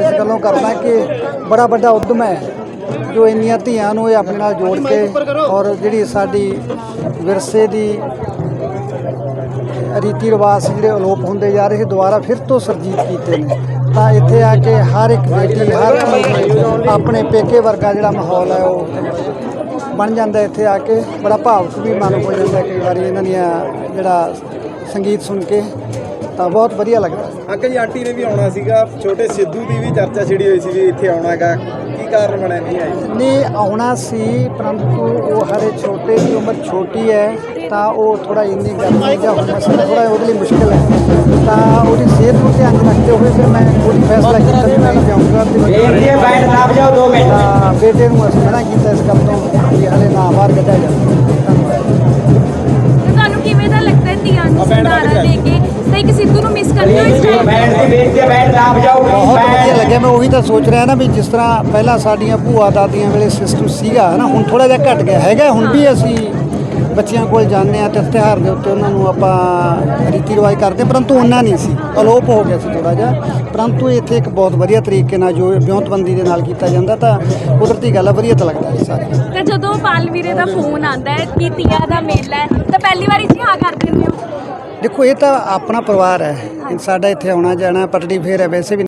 ਇਸ ਗੱਲੋਂ ਕਰਦਾ ਕਿ ਬੜਾ ਵੱਡਾ ਉਦਮ ਹੈ ਜੋ ਇੰਨੀਆਂ ਧੀਆਂ ਨੂੰ ਇਹ ਆਪਣੇ ਨਾਲ ਜੋੜ ਕੇ ਔਰ ਜਿਹੜੀ ਸਾਡੀ ਵਿਰਸੇ ਦੀ ਰੀਤੀ ਰਿਵਾਜ ਸੀ, ਜਿਹੜੇ ਅਲੋਪ ਹੁੰਦੇ ਜਾ ਰਹੇ ਸੀ, ਦੁਬਾਰਾ ਫਿਰ ਤੋਂ ਸਰਜੀਤ ਕੀਤੇ ਨੇ। ਤਾਂ ਇੱਥੇ ਆ ਕੇ ਹਰ ਇੱਕ ਬੇਟੀ, ਹਰ ਆਪਣੇ ਪੇਕੇ ਵਰਗਾ ਜਿਹੜਾ ਮਾਹੌਲ ਹੈ, ਉਹ ਬਣ ਜਾਂਦਾ ਇੱਥੇ ਆ ਕੇ। ਬੜਾ ਭਾਵਕ ਵੀ ਮਨ ਹੋ ਜਾਂਦਾ ਕਈ ਵਾਰੀ ਇਹਨਾਂ ਦੀਆਂ ਜਿਹੜਾ ਸੰਗੀਤ ਸੁਣ ਕੇ। ਤਾਂ ਬਹੁਤ ਵਧੀਆ ਲੱਗਦਾ ਅੰਕਲ ਜੀ ਆਂਟੀ ਨੇ ਵੀ ਆਉਣਾ ਸੀਗਾ। ਛੋਟੇ ਸਿੱਧੂ ਦੀ ਵੀ ਚਰਚਾ ਛਿੜੀ ਹੋਈ ਸੀ ਵੀ ਇੱਥੇ ਆਉਣਾ ਹੈਗਾ ਕੀ ਕਾਰਨ ਬਣਿਆ ਨਹੀਂ ਆਈ ਨੇ ਆਉਣਾ ਸੀ ਪਰੰਤੂ ਉਹ ਹਰੇ ਛੋਟੇ ਦੀ ਉਮਰ ਛੋਟੀ ਹੈ ਤਾਂ ਉਹ ਥੋੜਾ ਇੰਨੀ ਗਰਮੀ ਜਾਂ ਹੁਣ ਮਸਲਾ ਥੋੜਾ ਉਹਦੇ ਲਈ ਮੁਸ਼ਕਿਲ ਹੈ। ਤਾਂ ਉਹਦੀ ਸਿਹਤ ਨੂੰ ਧਿਆਨ ਰੱਖਦੇ ਹੋਏ ਫਿਰ ਮੈਂ ਕੋਈ ਫੈਸਲਾ ਕੀਤਾ ਵੀ ਮੈਂ ਜਾਊਂਗਾ ਤੇ ਦੇਖੀਏ ਬੈਠ ਦਾਬ ਜਾਓ 2 ਮਿੰਟ। ਤਾਂ ਬੇਟੇ ਨੂੰ ਅਸੀਂ ਮਨਾ ਕੀਤਾ ਇਸ ਗੱਲ ਤੋਂ ਵੀ ਹਲੇ ਨਾ ਬਾਹਰ ਕੱਢਿਆ ਜਾਵੇ। ਤੁਹਾਨੂੰ ਕਿਵੇਂ ਦਾ ਲੱਗਦਾ ਹੈ ਧੀਆਂ ਨੂੰ ਸੰਧਾਰਾ ਦੇ ਕੇ? ਬੈਠ ਕੇ ਬੈਠ ਜਾਓ ਬਹੁਤ ਵਧੀਆ ਲੱਗਿਆ ਮੈਂ ਉਹੀ ਤਾਂ ਸੋਚ ਰਿਹਾ ਨਾ ਵੀ ਜਿਸ ਤਰ੍ਹਾਂ ਪਹਿਲਾਂ ਸਾਡੀਆਂ ਭੂਆ ਦਾਦੀਆਂ ਵੇਲੇ ਸਿਸਟਮ ਸੀਗਾ ਨਾ ਹੁਣ ਥੋੜਾ ਜਿਹਾ ਘਟ ਗਿਆ ਹੈਗਾ ਹੁਣ ਵੀ ਅਸੀਂ ਬੱਚਿਆਂ ਕੋਲ ਜਾਂਦੇ ਆ ਤੇ ਤਿਉਹਾਰ ਦੇ ਉੱਤੇ ਉਹਨਾਂ ਨੂੰ ਆਪਾਂ ਰੀਤੀ ਰਿਵਾਜ ਕਰਦੇ ਪਰੰਤੂ ਉਹਨਾਂ ਨਹੀਂ ਸੀ ਅਲੋਪ ਹੋ ਗਿਆ ਸੀ ਥੋੜਾ ਜਿਹਾ। ਪਰੰਤੂ ਇੱਥੇ ਇੱਕ ਬਹੁਤ ਵਧੀਆ ਤਰੀਕੇ ਨਾਲ ਜੋ ਵਿਉਂਤਬੰਦੀ ਦੇ ਨਾਲ ਕੀਤਾ ਜਾਂਦਾ ਤਾਂ ਕੁਦਰਤੀ ਗੱਲ ਆ ਵਧੀਆ ਤਾਂ ਲੱਗਦਾ ਹੈ ਸਾਰੇ ਤੇ ਜਦੋਂ ਬਾਲਵੀਰੇ ਦਾ ਫੋਨ ਆਂਦਾ ਹੈ ਕਿ ਧੀਆਂ ਦਾ ਮੇਲਾ ਹੈ ਤਾਂ ਪਹਿਲੀ ਵਾਰੀ ਜੀ ਹਾਂ ਕਰ ਦਿੰਦੇ ਹੋ? ਦੇਖੋ ਇਹ ਤਾਂ ਆਪਣਾ ਪਰਿਵਾਰ ਹੈ ਸਾਡਾ ਇੱਥੇ ਆਉਣਾ ਜਾਣਾ ਪਟੜੀ ਫੇਰ ਹੈ ਵੈਸੇ ਵੀ